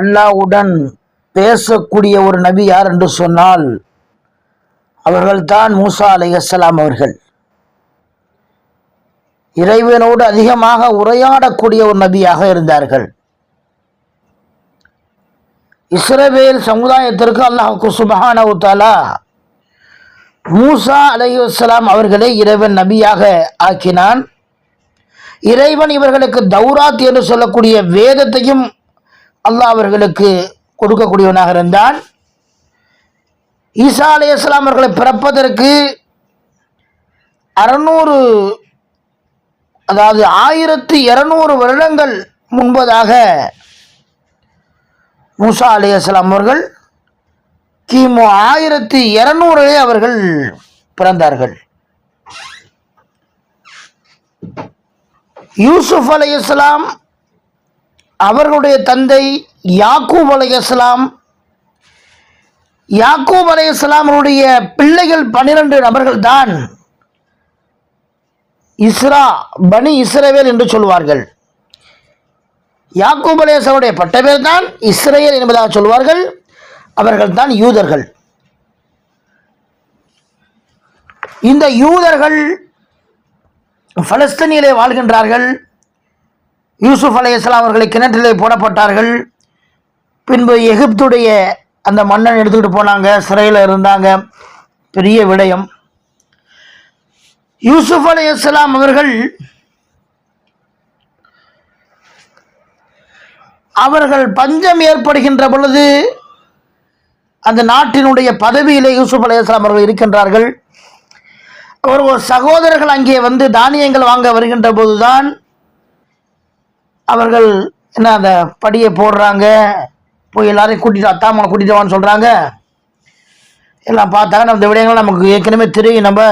அல்லாவுடன் பேசக்கூடிய ஒரு நபி யார் என்று சொன்னால் அவர்கள்தான் மூசா அலைஹிஸ்ஸலாம் அவர்கள். இறைவனோடு அதிகமாக உரையாடக்கூடிய ஒரு நபியாக இருந்தார்கள். இஸ்ரவேல் சமுதாயத்திற்கு அல்லாஹுக்கு சுபஹானஹு மூசா அலைஹிஸ்ஸலாம் அவர்களை இறைவன் நபியாக ஆக்கினான். இறைவன் இவர்களுக்கு தௌராத் என்று சொல்லக்கூடிய வேதத்தையும் அல்லாஹ் அவர்களுக்கு கொடுக்கக்கூடியவனாக இருந்தான். ஈசா அலைஹிஸ்ஸலாம் அவர்களை பிறப்பதற்கு அறுநூறு அதாவது ஆயிரத்தி இருநூறு வருடங்கள் முன்பதாக மூசா அலைஹிஸ்ஸலாம் அவர்கள் கிமு ஆயிரத்தி இரநூறிலே அவர்கள் பிறந்தார்கள். யூசுப் இஸ்லாம் அவர்களுடைய தந்தை யாக்கூப் அலைஹிஸ்ஸலாம். யாக்கூப் அலைஹிஸ்ஸலாம் அவருடைய பிள்ளைகள் பன்னிரண்டு நபர்கள் தான் இஸ்ரா பனி இஸ்ரவேல் என்று சொல்வார்கள். யாக்கூப் அலைஹிஸ்ஸலாமுடைய பட்ட பேர் தான் இஸ்ரேல் என்பதாக சொல்வார்கள். அவர்கள் தான் யூதர்கள். இந்த யூதர்கள் பலஸ்தீனிலே வாழ்கின்றார்கள். யூசுப் அலைஹிஸ்ஸலாம் அவர்களை கிணற்றிலே போடப்பட்டார்கள். பின்பு எகிப்துடைய அந்த மன்னன் எடுத்துக்கிட்டு போனாங்க சிறையில் இருந்தாங்க. பெரிய விடயம். யூசுப் அலைஹிஸ்ஸலாம் அவர்கள் அவர்கள் பஞ்சம் ஏற்படுகின்ற பொழுது அந்த நாட்டினுடைய பதவியிலே யூசுப் அலைஹிஸ்ஸலாம் அவர்கள் இருக்கின்றார்கள். ஒரு ஒரு சகோதரர்கள் அங்கே வந்து தானியங்கள் வாங்க வருகின்ற போதுதான் அவர்கள் என்ன அந்த படியை போடுறாங்க? போய் எல்லாரையும் கூட்டிட்டு அத்தாமனை கூட்டிட்டு வான்னு சொல்கிறாங்க எல்லாம் பார்த்தாங்க நம்ம இந்த விடயங்கள் நமக்கு ஏற்கனவே தெரியும். நம்ம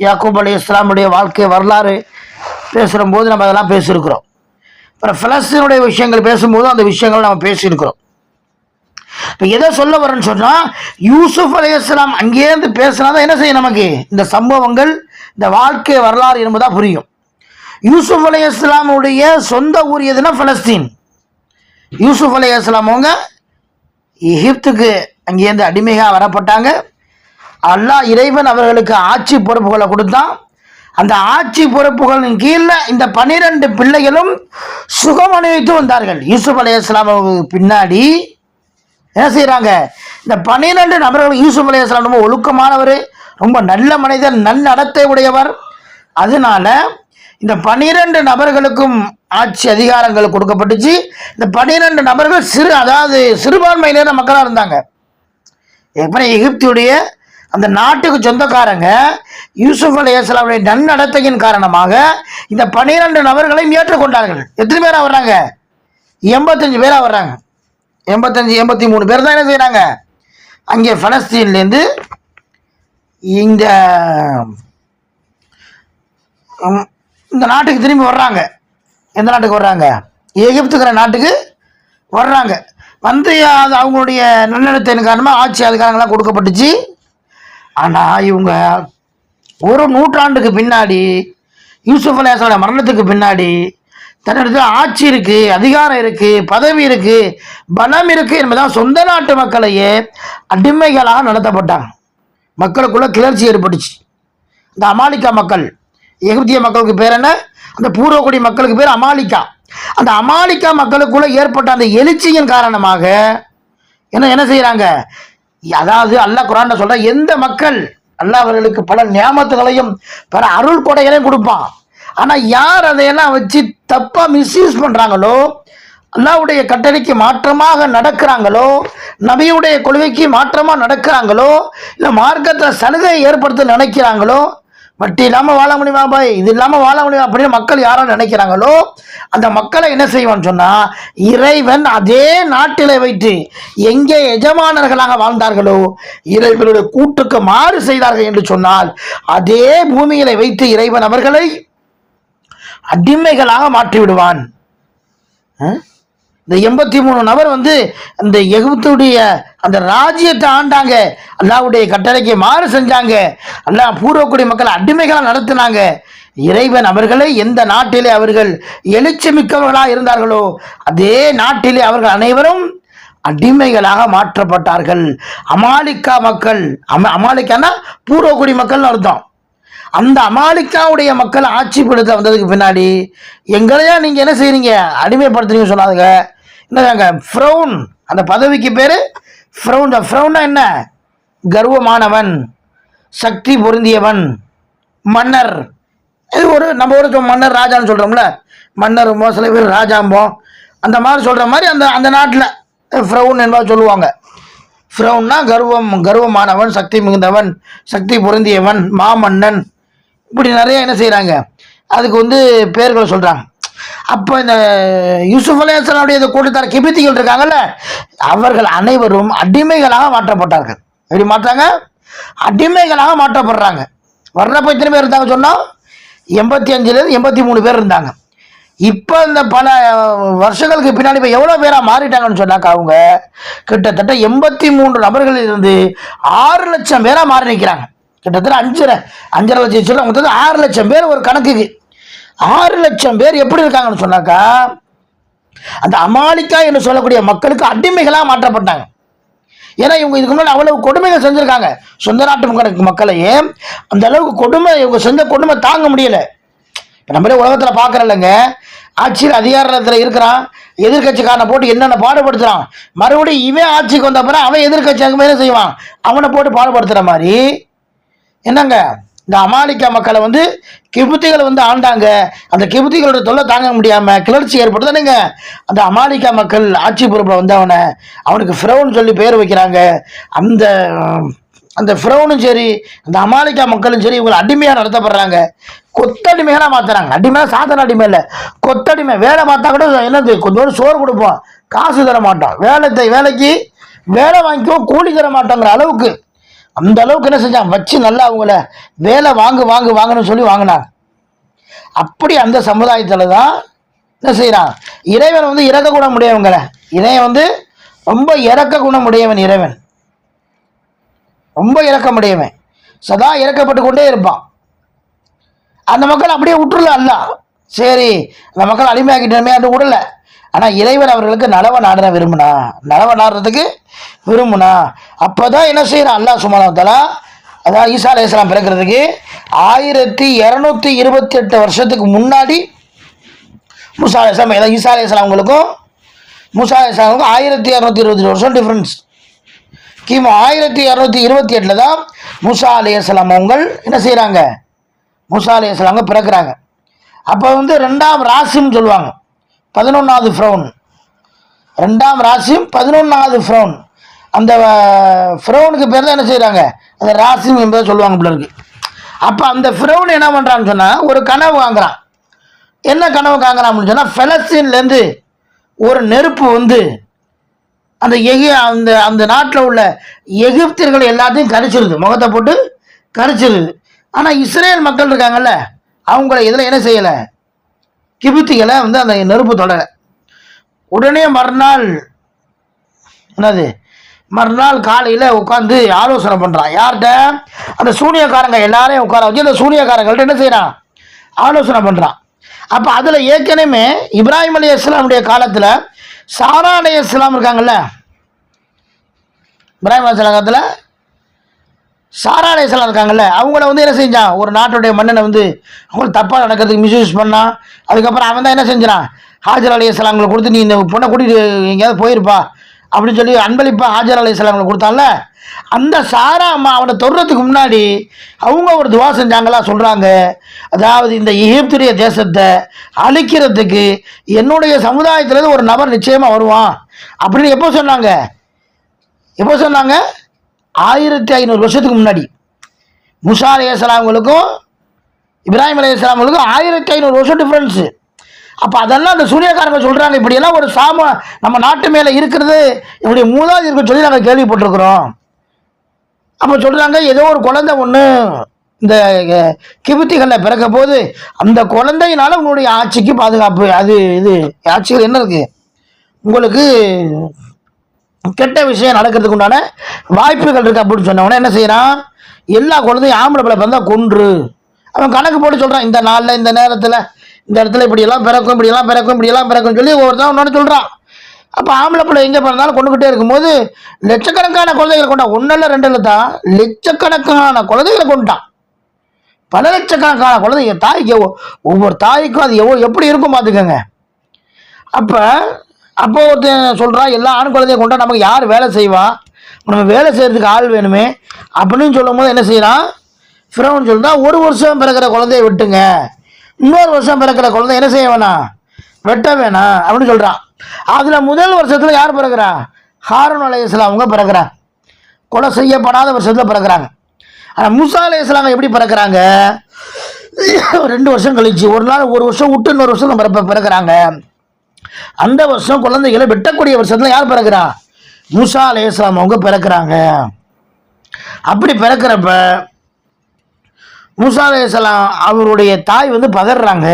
யாக்கூப் அலி இஸ்லாமுடைய வாழ்க்கை வரலாறு பேசுகிற போது நம்ம அதெல்லாம் பேசியிருக்கிறோம். அப்புறம் ஃபிலஸ்தீனுடைய விஷயங்கள் பேசும்போது அந்த விஷயங்கள் நம்ம பேசியிருக்கிறோம். இப்போ எதை சொல்ல வரேன்னு சொன்னால் யூசுஃப் அலி இஸ்லாம் அங்கேருந்து பேசினா தான் என்ன செய்யும் நமக்கு? இந்த சம்பவங்கள் இந்த வாழ்க்கை வரலாறு என்பதாக புரியும். யூசுப் அலி இஸ்லாமுடைய சொந்த ஊர் எதுனா பலஸ்தீன். யூசுப் அலி இஸ்லாம் அவங்க எகிப்துக்கு அங்கேருந்து அடிமையாக வரப்பட்டாங்க. அல்லாஹ் இறைவன் அவர்களுக்கு ஆட்சி பொறுப்புகளை கொடுத்தான். அந்த ஆட்சி பொறுப்புகளின் கீழே இந்த பனிரெண்டு பிள்ளைகளும் சுகம் அனுபவித்து வந்தார்கள். யூசுப் அலி இஸ்லாமுக்கு பின்னாடி என்ன செய்கிறாங்க இந்த பன்னிரெண்டு நபர்கள் யூசுப் அலையாஸ்லாம் ரொம்ப ஒழுக்கமானவர் ரொம்ப நல்ல மனிதர் நன்னடத்தை உடையவர். அதனால இந்த பன்னிரெண்டு நபர்களுக்கும் ஆட்சி அதிகாரங்கள் கொடுக்கப்பட்டுச்சு. இந்த பனிரெண்டு நபர்கள் சிறு அதாவது சிறுபான்மையினர் மக்களாக இருந்தாங்க. எப்படி எகிப்தியுடைய அந்த நாட்டுக்கு சொந்தக்காரங்க யூசுப் அலையாஸ்லாமுடைய நன்னடத்தையின் காரணமாக இந்த பன்னிரெண்டு நபர்களையும் ஏற்றுக்கொண்டார்கள். எத்தனை பேராக வர்றாங்க? எண்பத்தஞ்சு பேராக வர்றாங்க. எண்பத்தஞ்சு எண்பத்தி மூணு பேர் தான் என்ன செய்கிறாங்க அங்கே ஃபலஸ்தீன்லேருந்து இந்த ம், இந்த நாட்டுக்கு திரும்பி வர்றாங்க. எந்த நாட்டுக்கு வர்றாங்க? எகிப்துங்கிற நாட்டுக்கு வர்றாங்க. வந்து அது அவங்களுடைய நல்லிடத்தின் காரணமாக ஆட்சி அதிகாரங்கள்லாம் கொடுக்கப்பட்டுச்சு. ஆனால் இவங்க ஒரு நூற்றாண்டுக்கு பின்னாடி யூசுஃப் அலியாசோட மரணத்துக்கு பின்னாடி தன்னிடத்தில் ஆட்சி இருக்குது அதிகாரம் இருக்குது பதவி இருக்குது பலம் இருக்குது என்பதால் சொந்த நாட்டு மக்களையே அடிமைகளாக நடத்தப்பட்டாங்க. மக்களுக்குள்ள கிளர்ச்சி ஏற்பட்டுச்சு. இந்த அமாலிக்கா மக்கள் எகிப்திய மக்களுக்கு பேர் என்ன? அந்த பூர்வக்குடி மக்களுக்கு பேர் அமாலிக்கா. அந்த அமாலிக்கா மக்களுக்குள்ள ஏற்பட்ட அந்த எழுச்சியின் காரணமாக என்ன என்ன செய்கிறாங்க அதாவது அல்லாஹ் குரான் சொல்ற எந்த மக்கள் அல்லாஹ் அவர்களுக்கு பல நியமத்துகளையும் பல அருள் கொடைகளையும் கொடுப்பான். ஆனா யார் அதையெல்லாம் வச்சு தப்பா மிஸ்யூஸ் பண்றாங்களோ அல்லாவுடைய கட்டளைக்கு மாற்றமாக நடக்கிறாங்களோ நபியுடைய கொள்கைக்கு மாற்றமாக நடக்கிறாங்களோ இல்லை மார்க்கத்தில் சலுகை ஏற்படுத்த நினைக்கிறாங்களோ வட்டி இல்லாமல் வாழ முடியுமா பாய்? இது இல்லாமல் வாழ முடியும் அப்படின்னு மக்கள் யாரோ நினைக்கிறாங்களோ அந்த மக்களை என்ன செய்வான்னு சொன்னால் இறைவன் அதே நாட்டில் வைத்து எங்கே எஜமானர்களாக வாழ்ந்தார்களோ இறைவனுடைய கூட்டுக்கு மாறு செய்தார்கள் என்று சொன்னால் அதே பூமியில வைத்து இறைவன் அவர்களை அடிமைகளாக மாற்றி விடுவான் இந்த எண்பத்தி மூணு நபர் வந்து இந்த எகிப்துடைய அந்த ராஜ்யத்தை ஆண்டாங்க. அல்லாவுடைய கட்டளைக்கு மாறு செஞ்சாங்க. அல்லாஹ் பூர்வக்குடி மக்கள் அடிமைகளாக நடத்தினாங்க. இறைவன் அவர்களை எந்த நாட்டிலே அவர்கள் எழுச்சிமிக்கவர்களாக இருந்தார்களோ அதே நாட்டிலே அவர்கள் அனைவரும் அடிமைகளாக மாற்றப்பட்டார்கள். அமாலிக்கா மக்கள் அம அமாலிக்கானா பூர்வக்குடி மக்கள்னு அர்த்தம். அந்த அமாலிக்காவுடைய மக்கள் ஆட்சி படுத்த வந்ததுக்கு பின்னாடி எங்களையா நீங்கள் என்ன செய்கிறீங்க அடிமைப்படுத்துறீங்க சொன்னாதுங்க என்னதாங்க ஃப்ரௌன் அந்த பதவிக்கு பேர் ஃப்ரௌண்டா ஃப்ரௌன்னா என்ன? கர்வமானவன் சக்தி பொருந்தியவன் மன்னர். இது ஒரு நம்ம ஒரு மன்னர் ராஜான்னு சொல்கிறோம்ல மன்னர் சில பேர் ராஜாம்போம். அந்த மாதிரி சொல்கிற மாதிரி அந்த அந்த நாட்டில் ஃப்ரௌன் என்பது சொல்லுவாங்க. ஃப்ரௌன்னா கர்வம் கர்வமானவன் சக்தி மிகுந்தவன் சக்தி பொருந்தியவன் மாமன்னன். இப்படி நிறைய என்ன செய்கிறாங்க அதுக்கு வந்து பேர்களை சொல்கிறாங்க அப்போ இந்த யூசுப் அலையாசனுடைய இந்த கூட்டத்தார் கிபித்திகள் இருக்காங்கல்ல அவர்கள் அனைவரும் அடிமைகளாக மாற்றப்பட்டார்கள். எப்படி மாற்றாங்க? அடிமைகளாக மாற்றப்படுறாங்க. வர்றப்போ எத்தனை பேர் இருந்தாங்க சொன்னால் எண்பத்தி அஞ்சுலேருந்து எண்பத்தி மூணு பேர் இருந்தாங்க. இப்போ இந்த பல வருஷங்களுக்கு பின்னாடி இப்போ எவ்வளோ பேராக மாறிட்டாங்கன்னு சொன்னாக்கா அவங்க கிட்டத்தட்ட எண்பத்தி மூன்று நபர்களில் இருந்து ஆறு லட்சம் பேராக மாறி நிற்கிறாங்க கிட்டத்தட்ட அஞ்சரை அஞ்சரை லட்சம் சொல்ல அவங்க ஆறு லட்சம் பேர் ஒரு கணக்குக்கு ஆறு லட்சம் பேர் எப்படி இருக்காங்கன்னு சொன்னாக்கா அந்த அமாலிக்கா என்று சொல்லக்கூடிய மக்களுக்கு அடிமைகளாக மாற்றப்பட்டாங்க. ஏன்னா இவங்க இதுக்கு முன்னாடி அவ்வளவு கொடுமைகள் செஞ்சுருக்காங்க. சொந்த நாட்டு மக்களையே அந்த அளவுக்கு கொடுமை இவங்க செஞ்ச கொடுமை தாங்க முடியலை. இப்போ நம்மளே உலகத்தில் பார்க்குறல்லங்க ஆட்சியில் அதிகாரத்தில் இருக்கிறான் எதிர்கட்சிக்காரனை போட்டு என்னென்ன பாடுபடுத்துகிறான் மறுபடியும் இவன் ஆட்சிக்கு வந்த அவன் எதிர்கட்சி அங்கே என்ன செய்வான்? அவனை போட்டு பாடுபடுத்துகிற மாதிரி என்னங்க? இந்த அமாலிக்கா மக்களை வந்து கிபுத்திகள் வந்து ஆண்டாங்க. அந்த கிபுத்திகளோட தொல்லை தாங்க முடியாமல் கிளர்ச்சி ஏற்படுத்தானுங்க அந்த அமாலிக்கா மக்கள் ஆட்சி பொறுப்பில் வந்தவனை அவனுக்கு ஃப்ரௌன் சொல்லி பேர் வைக்கிறாங்க. அந்த அந்த ஃப்ரௌனும் சரி அந்த அமாலிக்கா மக்களும் சரி இவங்களை அடிமையாக நடத்தப்படுறாங்க. கொத்தடிமைகளாக மாற்றுறாங்க அடிமையாக சாதாரண அடிமை இல்லை. கொத்தடிமை வேலை பார்த்தா கூட என்னது கொஞ்சம் சோறு கொடுப்போம். காசு தர மாட்டோம். வேலை வேலைக்கு வேலை வாங்கிக்கோ கூலி தர மாட்டோங்கிற அளவுக்கு அந்த அளவுக்கு என்ன செஞ்சான்? வச்சு நல்லா அவங்கள வேலை வாங்கு வாங்கு வாங்கணும்னு சொல்லி வாங்கினாங்க. அப்படி அந்த சமுதாயத்தில் தான் என்ன செய்கிறான் இறைவன் வந்து இறக்க குணம் உடையவங்களை இறைவன் வந்து ரொம்ப இறக்க குணம் உடையவன் இறைவன். ரொம்ப இறக்கமுடையவன் சதா இறக்கப்பட்டு கொண்டே இருப்பான். அந்த மக்கள் அப்படியே விட்டுருல அல்ல. சரி அந்த மக்கள் அடிமையாக்கிட்டமே அது விடல ஆனால் இறைவன் அவர்களுக்கு நலவை நாடுற விரும்புனா? நலவை நாடுறதுக்கு விரும்புனா? அப்போ தான் என்ன செய்கிறான் அல்லாஹ் சுமானத்தலா அதாவது ஈசா அலையாம் பிறக்கிறதுக்கு ஆயிரத்தி இரநூத்தி இருபத்தி எட்டு வருஷத்துக்கு முன்னாடி மூசா அலையாம் ஏதாவது ஈசா அலையாம் அவங்களுக்கும் மூசா அலையாமுக்கும் ஆயிரத்தி இரநூத்தி இருபத்தி வருஷம் டிஃப்ரென்ஸ் கிமு ஆயிரத்தி இரநூத்தி இருபத்தி எட்டில் தான் மூசா அலையாம் அவங்கள் என்ன செய்கிறாங்க மூசா அலையாம் அவங்க பிறக்கிறாங்க. அப்போ வந்து ரெண்டாம் ராசின்னு சொல்லுவாங்க. பதினொன்றாவது ஃப்ரௌன் ரெண்டாம் ராசியும் பதினொன்றாவது ஃப்ரௌன் அந்த ஃப்ரௌனுக்கு பேர் தான் என்ன செய்கிறாங்க அந்த ராசிம் என்பதை சொல்லுவாங்க பிள்ளைக்கு அப்போ அந்த ஃப்ரௌன் என்ன பண்ணுறான்னு சொன்னால் ஒரு கனவு வாங்குறான் என்ன கனவு காங்குறான் அப்படின்னு சொன்னால் ஃபெலஸ்தீன்லேருந்து ஒரு நெருப்பு வந்து அந்த எகி அந்த அந்த நாட்டில் உள்ள எகிப்தியர்கள் எல்லாத்தையும் கரிச்சிருது. முகத்தை போட்டு கரிச்சிருது. ஆனால் இஸ்ரேல் மக்கள் இருக்காங்கல்ல அவங்கள இதில் என்ன செய்யலை? கிபித்திகளை வந்து அந்த நெருப்பு தொடர உடனே மறுநாள் என்னது? மறுநாள் காலையில் உட்காந்து ஆலோசனை பண்ணுறான் யார்கிட்ட? அந்த சூனியக்காரங்க எல்லாரையும் உட்கார வச்சு அந்த சூனியக்காரங்கள்ட்ட என்ன செய்கிறான் ஆலோசனை பண்ணுறான் அப்போ அதில் ஏற்கனவே இப்ராஹிம் அலி இஸ்லாமுடைய காலத்தில் சாரா அலி இஸ்லாம் இருக்காங்கல்ல? இப்ராஹிம் அலி காலத்தில் சாரா அலி இருக்காங்கல்ல அவங்கள வந்து என்ன செஞ்சான் ஒரு நாட்டுடைய மன்னனை வந்து அவங்களுக்கு தப்பாக நடக்கிறதுக்கு மிஸ்யூஸ் பண்ணான் அதுக்கப்புறம் அவன் தான் என்ன செஞ்சான் ஹாஜர் அலையலாங்களை கொடுத்து நீ இந்த பொண்ணை கூட்டிகிட்டு எங்கேயாவது போயிருப்பா அப்படின்னு சொல்லி அன்பளிப்பா ஹாஜர் அலையலாங்களை இஸ்லாம்களை கொடுத்தான்ல அந்த சாரா அம்மா அவனை தொடுறதுக்கு முன்னாடி அவங்க ஒரு துவா செஞ்சாங்களா சொல்கிறாங்க அதாவது இந்த எகிப்துடைய தேசத்தை அழிக்கிறதுக்கு என்னுடைய சமுதாயத்திலேருந்து ஒரு நபர் நிச்சயமாக வருவான் அப்படின்னு எப்போ சொன்னாங்க? எப்போ சொன்னாங்க? ஆயிரத்தி ஐநூறு வருஷத்துக்கு முன்னாடி முசா அலையாமங்களுக்கும் இப்ராஹிம் அலையாமங்களுக்கும் ஆயிரத்தி ஐநூறு வருஷம் டிஃப்ரென்ஸு அப்போ அதெல்லாம் அந்த சூரியக்காரங்க சொல்கிறாங்க இப்படியெல்லாம் ஒரு சாம நம்ம நாட்டு மேலே இருக்கிறது இப்படி மூதாவது இருக்க சொல்லி நாங்கள் கேள்விப்பட்டிருக்கிறோம். அப்போ சொல்கிறாங்க ஏதோ ஒரு குழந்தை ஒன்று இந்த கிபுத்திகளில் பிறக்க போது அந்த குழந்தையினால உங்களுடைய ஆட்சிக்கு பாதுகாப்பு அது இது ஆட்சிகள் என்ன இருக்குது உங்களுக்கு கெட்ட விஷயம் நடக்கிறதுக்கு உண்டான வாய்ப்புகள் இருக்கு அப்படின்னு சொன்னவொடனே என்ன செய்யறான்? எல்லா குழந்தையும் ஆம்பளை பிள்ளை பிறந்தா கொன்று. அவன் கணக்கு போட்டு சொல்றான் இந்த நாளில் இந்த நேரத்தில் இந்த இடத்துல இப்படியெல்லாம் பிறக்கும் இப்படியெல்லாம் பிறக்கும் இப்படியெல்லாம் பிறக்கும் சொல்லி ஒவ்வொருத்தன் ஒன்று சொல்றான். அப்போ ஆம்பளை பிள்ளை எங்கே பிறந்தாலும் கொண்டுகிட்டே இருக்கும்போது லட்சக்கணக்கான குழந்தைகளை கொண்டா ஒன்றில் ரெண்டில் தான் லட்சக்கணக்கான குழந்தைகளை கொண்டுட்டான் பல லட்சக்கணக்கான குழந்தைங்க தாய்க்கு எவ்வளோ- ஒவ்வொரு தாய்க்கும் அது எவ்வளோ எப்படி இருக்கும் பார்த்துக்கோங்க. அப்போ அப்போ ஒருத்தன் சொல்கிறான் எல்லா ஆண் குழந்தைய கொண்டா நமக்கு யார் வேலை செய்வா? நம்ம வேலை செய்கிறதுக்கு ஆள் வேணுமே. அப்படின்னு சொல்லும்போது என்ன செய்யலாம் ஃபிரௌன் சொல்றா ஒரு வருஷம் பிறக்கிற குழந்தைய விட்டுங்க. இன்னொரு வருஷம் பிறக்கிற குழந்தை என்ன செய்ய வேணாம் வெட்ட வேணாம் அப்படின்னு சொல்கிறான் அதில் முதல் வருஷத்தில் யார் பிறக்கிறா? ஹாரூன் அலையாஸ்லாம் அவங்க பிறக்கிறா. கொலை செய்யப்படாத வருஷத்தில் பிறக்கிறாங்க. ஆனால் மூசா அலையாஸ்லாம் எப்படி பிறக்கிறாங்க? ரெண்டு வருஷம் கழிச்சு. ஒரு நாள் ஒரு வருஷம் விட்டு இன்னொரு வருஷம் பிறப்ப பிறக்கிறாங்க. அந்த வருஷம் குழந்தைகளை வெட்டக்கூடிய வருஷத்துல யார் பிறக்கிறா? மூசா அலையாஸ்லாம் அவங்க பிறக்கிறாங்க. அப்படி பிறக்கிறப்ப மூசா அலையாஸ்லாம் அவருடைய தாய் வந்து பதறாங்க.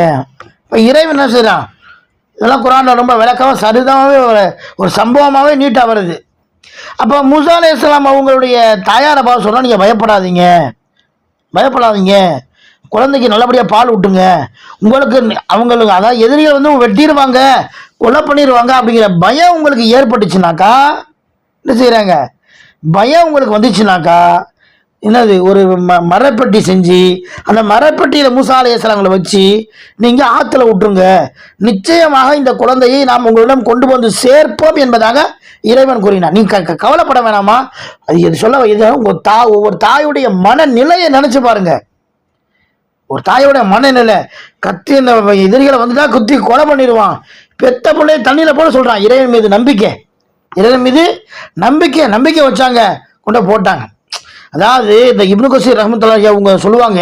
இப்போ இறைவன் என்ன செய்கிறான் இதெல்லாம் குரானில் ரொம்ப விளக்கமாக சரிதமாகவே ஒரு ஒரு சம்பவமாகவே நீட்டாக வருது. அப்போ மூசா அலையாஸ்லாம் அவங்களுடைய தாயாரை பார்த்து சொன்னால் நீங்கள் பயப்படாதீங்க. பயப்படாதீங்க. குழந்தைக்கு நல்லபடியாக பால் விட்டுங்க உங்களுக்கு அவங்களுக்கு அதாவது எதிரிகள் வந்து வெட்டிடுவாங்க. கொலை பண்ணிடுவாங்க அப்படிங்கிற பயம் உங்களுக்கு ஏற்பட்டுச்சுனாக்கா என்ன செய்கிறாங்க பயம் உங்களுக்கு வந்துச்சுனாக்கா என்னது ஒரு ம மரப்பெட்டி செஞ்சு அந்த மரப்பெட்டியில் மூசாலயசலங்களை வச்சு நீங்கள் ஆற்றுல விட்டுருங்க. நிச்சயமாக இந்த குழந்தையை நாம் உங்களிடம் கொண்டு வந்து சேர்ப்போம் என்பதாக இறைவன் கூறினார். நீ க கவலைப்பட வேணாமா? அது இது சொல்ல இது உங்கள் தா ஒவ்வொரு தாயுடைய மனநிலையை நினச்சி பாருங்கள் ஒரு தாயோட மனநிலை கத்தி இந்த எதிரிகளை வந்துட்டா குத்தி கொலை பண்ணிடுவான். பெத்த பிள்ளைய தண்ணியில் போட சொல்கிறான் இறைவன் மீது நம்பிக்கை. இறைவன் மீது நம்பிக்கை நம்பிக்கை வச்சாங்க. கொண்டு போட்டாங்க. அதாவது இந்த இப்னு கசீர் ரஹமத்துல்லாஹி அவங்க சொல்லுவாங்க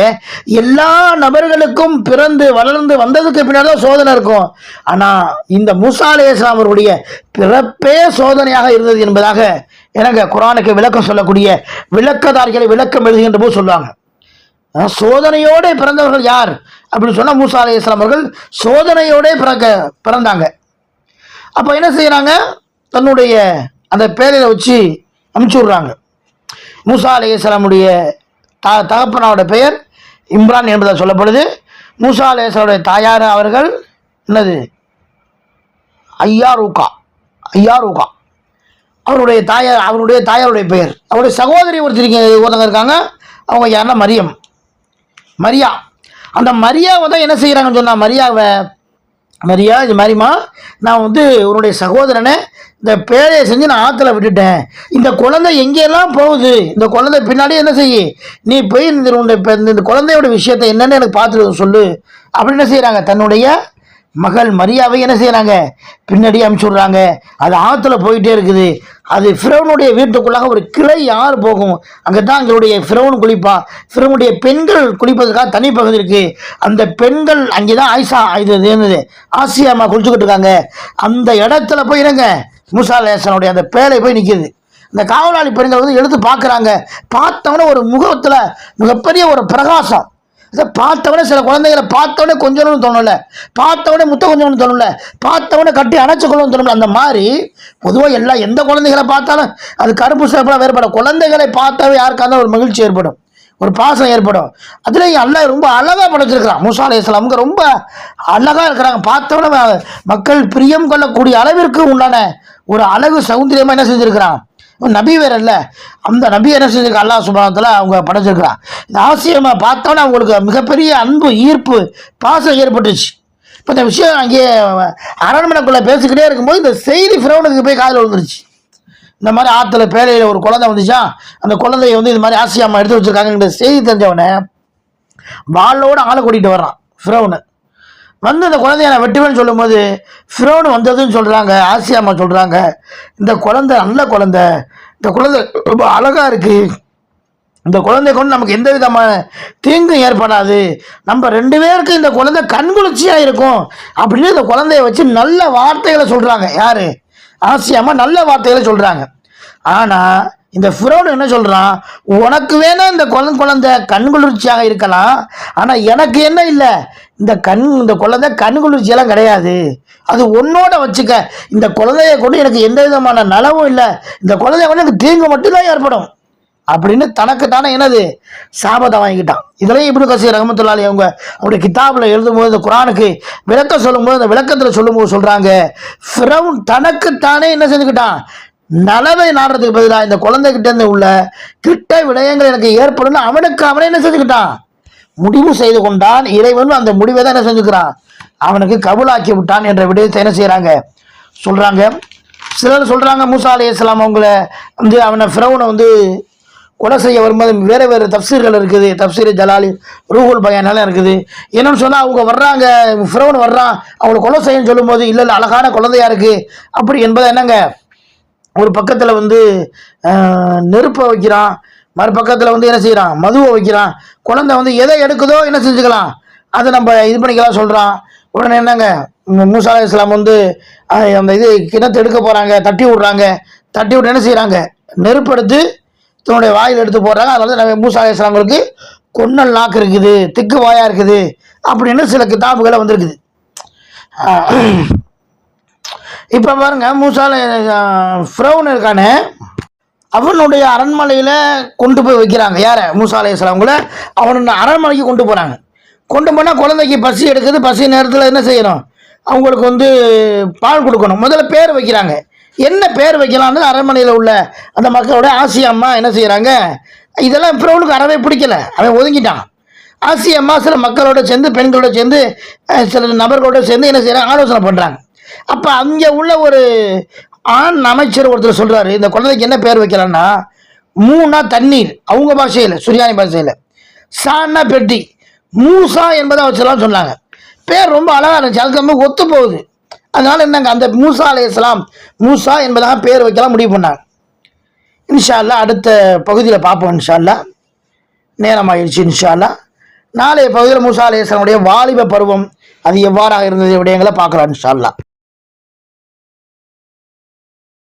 எல்லா நபர்களுக்கும் பிறந்து வளர்ந்து வந்ததுக்கு பின்னாடி தான் சோதனை இருக்கும். ஆனால் இந்த மூசா அலையாஸ்லாம் அவருடைய பிறப்பே சோதனையாக இருந்தது என்பதாக எனக்கு குரானுக்கு விளக்கம் சொல்லக்கூடிய விளக்கதாரிகளை விளக்கம் எழுதுகின்ற போது சொல்லுவாங்க. சோதனையோட பிறந்தவர்கள் யார்? அப்படின்னு சொன்னால் மூசா அலி இஸ்லாம் அவர்கள் சோதனையோட பிறக்க பிறந்தாங்க. அப்போ என்ன செய்கிறாங்க தன்னுடைய அந்த பேரையில் வச்சு அமுச்சு விட்றாங்க. மூசா அலி இஸ்லாமுடைய த தகப்பனோட பெயர் இம்ரான் என்பதாக சொல்லப்படுது. மூசா அலி இஸ்லாமுடைய தாயார் அவர்கள் என்னது? ஐயா ரூகா ஐயா ரூகா அவருடைய தாயார் அவருடைய தாயாருடைய பெயர். அவருடைய சகோதரி ஒருத்தர் ஒருத்தங்க இருக்காங்க. அவங்க யாருன்னா மரியம். மரியா. அந்த மரியாவை தான் என்ன செய்கிறாங்கன்னு சொன்னால் மரியாவை மரியா இது மாதிரிமா நான் வந்து உன்னுடைய சகோதரனை இந்த பேழையை செஞ்சு நான் ஆற்றுல விட்டுட்டேன். இந்த குழந்தை எங்கெல்லாம் போகுது? இந்த குழந்தை பின்னாடி என்ன செய்ய? நீ போய் இந்த உன்னுடைய இந்த இந்த குழந்தையோட விஷயத்தை என்னென்னு எனக்கு பார்த்துட்டு சொல்லு. அப்படின்னு என்ன செய்கிறாங்க தன்னுடைய மகள் மரியாவை என்ன செய்கிறாங்க பின்னாடி அமுச்சு விட்றாங்க. அது ஆற்றுல போயிட்டே இருக்குது. அது ஃபிரௌனுடைய வீட்டுக்குள்ளாக ஒரு கிளை யார் போகும்? அங்கே தான் அங்களுடைய ஃபிரௌன் குளிப்பா. ஃபிரௌனுடைய பெண்கள் குளிப்பதற்காக தனி பகுதி இருக்குது அந்த பெண்கள் அங்கே தான் ஆயிஷா இது இருந்தது. ஆசியா ஆசியாமா குளிச்சுக்கிட்டு இருக்காங்க. அந்த இடத்துல போய் இருங்க. மூசா லேசனுடைய அந்த பேலை போய் நிற்கிது இந்த காவலாளி பெண்கள் வந்து எடுத்து பார்க்குறாங்க. பார்த்தவொன்னே ஒரு முகத்தில் மிகப்பெரிய ஒரு பிரகாசம். இதை பார்த்தவொடனே சில குழந்தைகளை பார்த்தவொடனே கொஞ்சணும்னு தோணும்ல. பார்த்தவொடனே முத்த கொஞ்சம்னு தோணும்ல. பார்த்தவொடனே கட்டி அணைச்சிக்கணும்னு தோணும்ல. அந்த மாதிரி பொதுவாக எல்லா எந்த குழந்தைகளை பார்த்தாலும் அது கருப்பு சிறப்பாக வேறுபடும். குழந்தைகளை பார்த்தாவே யாருக்காக இருந்தாலும் ஒரு மகிழ்ச்சி ஏற்படும். ஒரு பாசம் ஏற்படும். அதுலேயும் அல்லாஹ் ரொம்ப அழகாக படைச்சிருக்கிறான். மூசா அலையாஸ்லாமுக்கு ரொம்ப அழகாக இருக்கிறாங்க. பார்த்தவொடனே மக்கள் பிரியம் கொள்ளக்கூடிய அளவிற்கு உண்டான ஒரு அழகு சௌந்தரியமாக என்ன செஞ்சுருக்கிறான்? நபி வேற இல்லை. அந்த நபி என்ன செஞ்சிருக்கா? அல்லாஹ் சுபானத்தில் அவங்க படைச்சிருக்கிறான் இந்த ஆசியமாக பார்த்தோன்னே அவங்களுக்கு மிகப்பெரிய அன்பு ஈர்ப்பு பாசம் ஏற்பட்டுச்சு. இப்போ இந்த விஷயம் அங்கேயே அரண்மனைக்குள்ளே பேசிக்கிட்டே இருக்கும்போது இந்த செய்தி ஃபிரௌனுக்கு போய் காதில் விழுந்துருச்சு. இந்த மாதிரி ஆற்றுல பேழையில் ஒரு குழந்தை வந்துச்சா? அந்த குழந்தைய வந்து இது மாதிரி ஆசியாமா எடுத்து வச்சிருக்காங்கன்ற செய்தி தெரிஞ்சவனே வாளோட ஆளை கூட்டிகிட்டு வர்றான் ஃபிரௌனு. வந்து இந்த குழந்தைய நான் வெட்டுவேன்னு சொல்லும்போது ஃபிரோன் வந்ததுன்னு சொல்கிறாங்க ஆசியாமா சொல்கிறாங்க இந்த குழந்தை நல்ல குழந்தை இந்த குழந்தை ரொம்ப அழகாக இருக்குது இந்த குழந்தை கொண்டு நமக்கு எந்த விதமான தீங்கும் ஏற்படாது. நம்ம ரெண்டு பேருக்கு இந்த குழந்தை கண்குளிர்ச்சியாக இருக்கும் அப்படின்னு இந்த குழந்தைய வச்சு நல்ல வார்த்தைகளை சொல்கிறாங்க யார்? ஆசியாமா நல்ல வார்த்தைகளை சொல்கிறாங்க ஆனால் இந்த ஃபிரோன் என்ன சொல்கிறான் உனக்கு வேணால் இந்த குழந்தை குழந்தை கண்குளிர்ச்சியாக இருக்கலாம். ஆனால் எனக்கு என்ன இல்லை? இந்த கண் இந்த குழந்தை கண்குளிர்ச்சியெல்லாம் கிடையாது. அது உன்னோட வச்சுக்க. இந்த குழந்தைய கொண்டு எனக்கு எந்த விதமான நலவும் இல்லை. இந்த குழந்தைய கொண்டு எனக்கு தீங்கு மட்டும்தான் ஏற்படும். அப்படின்னு தனக்கு தானே என்னது? சாபத்தை வாங்கிக்கிட்டான். இதுலேயும் இப்படி கசீர் ரஹமத்துல்லாலி அவங்க அவருடைய கிதாபில் எழுதும்போது இந்த குரானுக்கு விளக்கம் சொல்லும்போது அந்த விளக்கத்தில் சொல்லும்போது சொல்றாங்க தனக்கு தனக்குத்தானே என்ன செஞ்சுக்கிட்டான்? நலவை நாடுறதுக்கு பதிலாக இந்த குழந்தைகிட்ட இருந்து உள்ள கிட்ட விடயங்கள் எனக்கு ஏற்படும் அவனுக்கு அவனே என்ன செஞ்சுக்கிட்டான்? முடிவு செய்து கொண்டான். இறைவன் அந்த முடிவை தான் என்ன செஞ்சுக்கிறான்? அவனுக்கு கபுலாக்கி விட்டான் என்ற விடயத்தை என்ன செய்கிறாங்க சொல்றாங்க. சிலர் சொல்றாங்க மூசா அலி இஸ்லாம் அவங்கள வந்து அவனை ஃபிரௌனை வந்து கொலை செய்ய வரும்போது வேறு வேறு தப்சீர்கள் இருக்குது. தப்சீர் ஜலாலி ரூஹுல் பயானெல்லாம் இருக்குது. என்னன்னு சொன்னால் அவங்க வர்றாங்க ஃபிரௌன் வர்றான் அவங்களை கொலை செய்யன்னு சொல்லும்போது இல்லை இல்லை அழகான குழந்தையா இருக்குது அப்படி என்பதை என்னங்க? ஒரு பக்கத்தில் வந்து நெருப்பை வைக்கிறான். மறுபக்கத்தில் வந்து என்ன செய்கிறான் மதுவை வைக்கிறான். குழந்தை வந்து எதை எடுக்குதோ என்ன செஞ்சுக்கலாம்? அதை நம்ம இது பண்ணிக்கலாம் சொல்கிறான் உடனே என்னங்க? மூசா இஸ்லாம் வந்து அந்த இது கிணத்து எடுக்க போகிறாங்க தட்டி விட்றாங்க. தட்டி விட்டு என்ன செய்கிறாங்க நெருப்பு எடுத்து தன்னுடைய வாயில் எடுத்து போடுறாங்க. அதில் வந்து நம்ம மூசா அலைஹிஸ் இஸ்லாங்களுக்கு கொன்னல் நாக்கு இருக்குது திக்கு வாயாக இருக்குது அப்படின்னு சில கிதாபுகளை வந்திருக்குது. இப்போ பாருங்க மூசால ஃப்ரௌன் இருக்கானே அவனுடைய அரண்மனையில் கொண்டு போய் வைக்கிறாங்க. யாரை? மூசா அலையாமங்கள அவனோட அரண்மனைக்கு கொண்டு போகிறாங்க கொண்டு போனால் குழந்தைக்கு பசி எடுக்குது. பசி நேரத்தில் என்ன செய்யணும்? அவங்களுக்கு வந்து பால் கொடுக்கணும். முதல்ல பேர் வைக்கிறாங்க. என்ன பேர் வைக்கலாம்னு அரண்மனையில் உள்ள அந்த மக்களோட ஆசி அம்மா என்ன செய்கிறாங்க இதெல்லாம் ஃப்ரௌனுக்கு அறவே பிடிக்கல. அவன் ஒதுங்கிட்டான். ஆசி அம்மா சில மக்களோட சேர்ந்து பெண்களோட சேர்ந்து சில நபர்களோட சேர்ந்து என்ன செய்கிறாங்க ஆலோசனை பண்ணுறாங்க அப்போ அங்கே உள்ள ஒரு ஆண் அமைச்சர் ஒருத்தர் சொல்கிறாரு இந்த குழந்தைக்கு என்ன பேர் வைக்கலான்னா மூணா தண்ணீர். அவங்க பாஷையில் சுரியானி பாஷையில். சான்னா பெட்டி. மூசா என்பதை வச்சலாம் சொன்னாங்க. பேர் ரொம்ப அழகாக இருந்துச்சு. அதுக்கு ரொம்ப ஒத்து போகுது. அதனால என்னங்க அந்த மூசா அலையாம் மூசா என்பதாக பேர் வைக்கலாம் முடிவு பண்ணாங்க. இன்ஷால்லா அடுத்த பகுதியில் பார்ப்போம் இன்ஷால்லா நேரம் ஆயிடுச்சு இன்ஷால்லா நாளைய பகுதியில் மூசா அலையாமுடைய வாலிப பருவம் அது எவ்வாறாக இருந்தது விடயங்களை பார்க்கலாம் இன்ஷால்லா